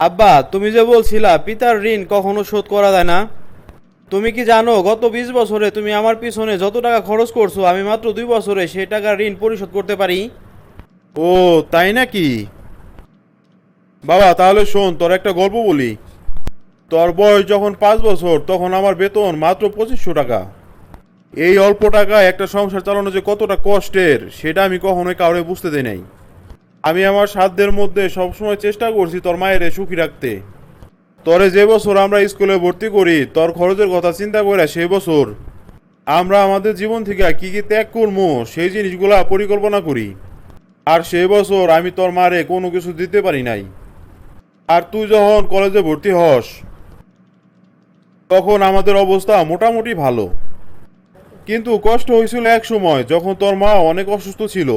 আব্বা, তুমি যে বলছিলা, পিতার ঋণ কখনো শোধ করা যায় না। তুমি কি জানো, গত বিশ বছরে তুমি আমার পিছনে যত টাকা খরচ করছ, আমি মাত্র দুই বছরে সেই টাকার ঋণ পরিশোধ করতে পারি? ও, তাই নাকি? বাবা, তাহলে শোন, তোর একটা গল্প বলি। তোর বয়স যখন পাঁচ বছর, তখন আমার বেতন মাত্র পঁচিশশো টাকা। এই অল্প টাকায় একটা সংসার চালানো যে কতটা কষ্টের, সেটা আমি কখনোই কাউরে বুঝতে দেই নাই। আমি আমার সাধ্যের মধ্যে সবসময় চেষ্টা করছি তোর মায়ের সুখী রাখতে। তরে যে বছর আমরা স্কুলে ভর্তি করি, তোর খরচের কথা চিন্তা করে সেই বছর আমরা আমাদের জীবন থেকে কি কি ত্যাগ করব সেই জিনিসগুলা পরিকল্পনা করি। আর সেই বছর আমি তোর মারে কোনো কিছু দিতে পারি নাই। আর তুই যখন কলেজে ভর্তি হস, তখন আমাদের অবস্থা মোটামুটি ভালো। কিন্তু কষ্ট হয়েছিল এক সময় যখন তোর মা অনেক অসুস্থ ছিল।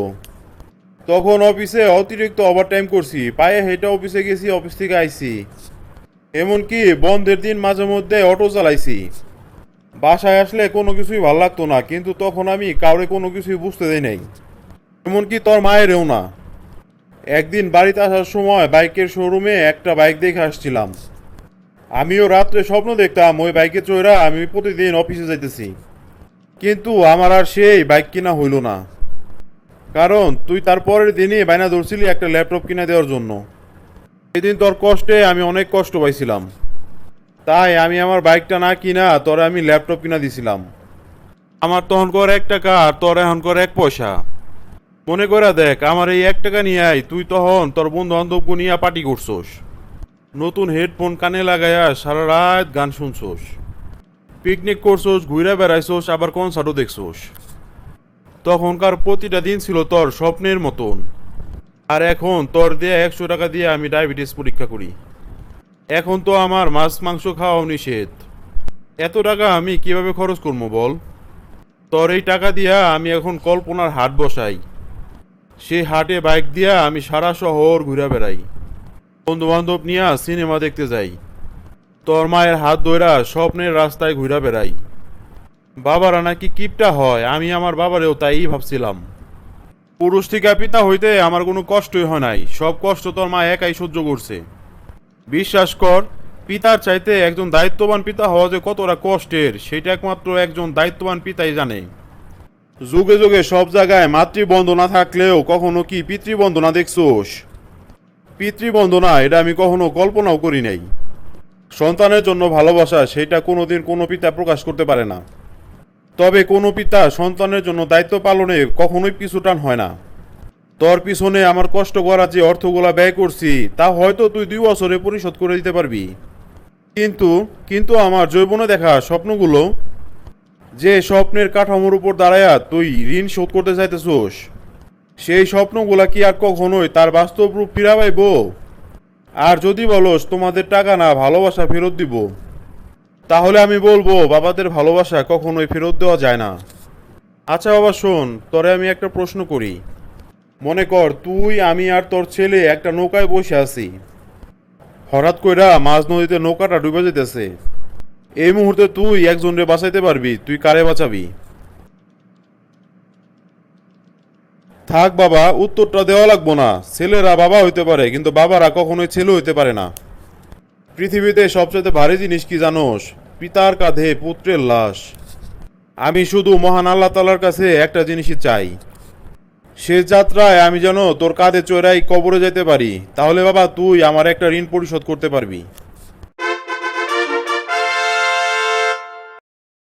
তখন অফিসে অতিরিক্ত ওভারটাইম করছি। পায়ে হেঁটে অফিসে গেছি, অফিস থেকে আইছি। এমনকি বন্ধের দিন মাঝে মধ্যে অটো চালাইছি। বাসায় আসলে কোনো কিছুই ভালো লাগতো না, কিন্তু তখন আমি কাউরে কোনো কিছুই বুঝতে দেই নাই। এমনকি তোর মায়েরও না। একদিন বাড়িতে আসার সময় বাইকের শোরুমে একটা বাইক দেখে আসছিলাম। আমিও রাত্রে স্বপ্ন দেখতাম ওই বাইকে চড়া আমি প্রতিদিন অফিসে যাইতেছি। কিন্তু আমার আর সেই বাইক কিনা হইল না। কারণ, তুই তারপরের দিনই বাইনা ধরছিলি একটা ল্যাপটপ কিনে দেওয়ার জন্য। সেদিন তোর কষ্টে আমি অনেক কষ্ট পাইছিলাম। তাই আমি আমার বাইকটা না কিনা তোরে আমি ল্যাপটপ কিনা দিছিলাম। আমার তখন কর এক টাকা, আর তোর এখন কর এক পয়সা। মনে করে দেখ, আমার এই এক টাকা নিয়ে আয়, তুই তখন তোর বন্ধু বান্ধব নিয়ে পার্টি করছোস। নতুন হেডফোন কানে লাগাইয়া সারা রাত গান শুনছোস। পিকনিক করছোস ঘুরে বেড়াইছোস, আবার কনসার্টও দেখছোস। তখনকার প্রতিটা দিন ছিল তোর স্বপ্নের মতন। আর এখন তোর দিয়ে একশো টাকা দিয়ে আমি ডায়াবেটিস পরীক্ষা করি। এখন তো আমার মাছ মাংস খাওয়াও নিষেধ। এত টাকা আমি কীভাবে খরচ করব বল? তোর এই টাকা দিয়া আমি এখন কল্পনার হাট বসাই। সেই হাটে বাইক দিয়া আমি সারা শহর ঘুরে বেড়াই। বন্ধু বান্ধব নিয়ে সিনেমা দেখতে যাই। তোর মায়ের হাত ধইরা স্বপ্নের রাস্তায় ঘুরে বেড়াই। বাবারা নাকি কিপটা হয়? আমি আমার বাবারেও তাই ভাবছিলাম। পুরুষ থেকে পিতা হইতে আমার কোনো কষ্টই হয় নাই। সব কষ্ট তোর মা একাই সহ্য করছে। বিশ্বাস কর, পিতার চাইতে একজন দায়িত্ববান পিতা হওয়া যে কতটা কষ্টের, সেটা একমাত্র একজন দায়িত্ববান পিতাই জানে। যুগে যুগে সব জায়গায় মাতৃবন্দনা থাকলেও কখনো কি পিতৃবন্দনা দেখছোস? পিতৃবন্দনা, এটা আমি কখনো কল্পনাও করি নাই। সন্তানের জন্য ভালোবাসা, সেটা কোনোদিন কোনো পিতা প্রকাশ করতে পারে না। তবে কোনো পিতা সন্তানের জন্য দায়িত্ব পালনে কখনোই পিছুটান হয় না। তোর পিছনে আমার কষ্ট করা যে অর্থগুলা ব্যয় করছি, তা হয়তো তুই দুই বছরে পরিশোধ করে দিতে পারবি। কিন্তু কিন্তু আমার জৈবনে দেখা স্বপ্নগুলো, যে স্বপ্নের কাঠামোর উপর দাঁড়ায়া তুই ঋণ শোধ করতে চাইতেছোস, সেই স্বপ্নগুলা কি আর কখনোই তার বাস্তব রূপ ফিরা পাইব আর যদি বলস, তোমাদের টাকা না ভালোবাসা ফেরত দিব। তাহলে আমি বলব, বাবাদের ভালোবাসা কখনোই ফেরত দেওয়া যায় না। আচ্ছা বাবা, শোন, তরে আমি একটা প্রশ্ন করি। মনে কর, তুই, আমি আর তোর ছেলে একটা নৌকায় বসে আছি। হঠাৎ কইরা মাঝ নদীতে নৌকাটা ডুবে যেতেছে এই মুহূর্তে তুই একজনরে বাঁচাইতে পারবি, তুই কারে বাঁচাবি? থাক, বাবা, উত্তরটা দেওয়া লাগবো না। ছেলেরা বাবা হইতে পারে, কিন্তু বাবারা কখনোই ছেলে হইতে পারে না। পৃথিবীতে সবচেয়ে ভারী জিনিস কি জানোস? পিতার কাঁধে পুত্রের লাশ। আমি শুধু মহান আল্লাহ তালার কাছে একটা জিনিসই চাই। শেষ যাত্রায় আমি যেন তোর কাঁধে চোরাই কবরে যেতে পারি, তাহলে বাবা তুই আমার একটা ঋণ পরিশোধ করতে পারবি।